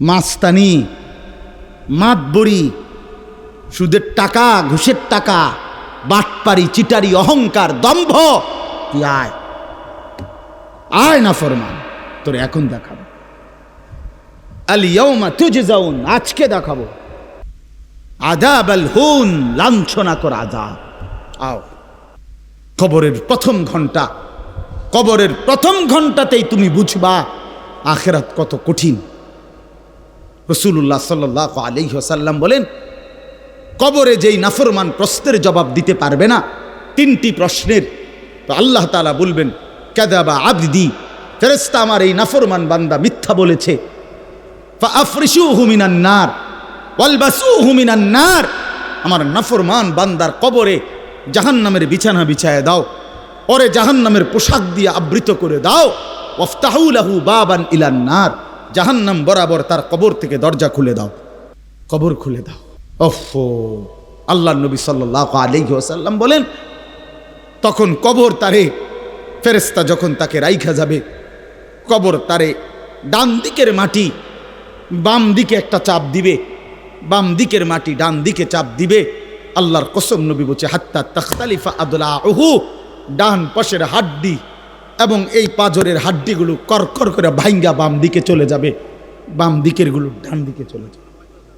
মাস্তানি মাতবড়ি সুদের টাকা, ঘুষের টাকা, বাটপারি, চিটারি, অহংকার, দম্ভ। তুই আয়। আয় না ফরমান, তোর এখন দেখাবো। আলিয়মা তুজে যাউন আজকে দেখাবো। আজাব আল হুন লাঞ্ছনা কর আজাব আও। কবরের প্রথম ঘণ্টা কবরের প্রথম ঘন্টাতেই তুমি বুঝবা, আখেরাত কত কঠিন। রসুল্লাহ সাল্লাহ আলহ্লাম বলেন, কবরে যেই নাফরমান প্রশ্নের জবাব দিতে পারবে না, তিনটি প্রশ্নের। তো আল্লাহ তালা বলবেন কেদাবা আবদি ফেরেস্তা আমার এই নাফরমান বান্দা মিথ্যা বলেছে। আফরিসু হুমিনান্নার ওয়ালবাসু হুমিনান্নার আমার নাফরমান বান্দার কবরে জাহান্নামের বিছানা বিছায় দাও ওরে জাহান্নামের পোশাক দিয়ে আবৃত করে দাও। ওফতাহুলাহু বাবান ইলান্নার জাহান্নাম বরাবর তার কবর থেকে দরজা খুলে দাও। কবর খুলে দাও। ওফো আল্লাহ নবী সাল্লাহ আলাইহি ওয়াসাল্লাম বলেন, তখন কবর তারে ফেরেস্তা যখন তাকে রাইখা যাবে, কবর তারে ডান দিকের মাটি, বাম দিকে একটা চাপ দিবে, বাম দিকের মাটি ডান দিকে চাপ দিবে। আল্লাহর কসম নবী বলছে, হাত্তা তখতালিফা আদলা ওহু ডান পাশের হাড্ডি এবং এই পাঁজরের হাড্ডিগুলো কর করে ভাইঙ্গা বাম দিকে চলে যাবে। বাম দিকেরগুলো ডান দিকে চলে যাবে।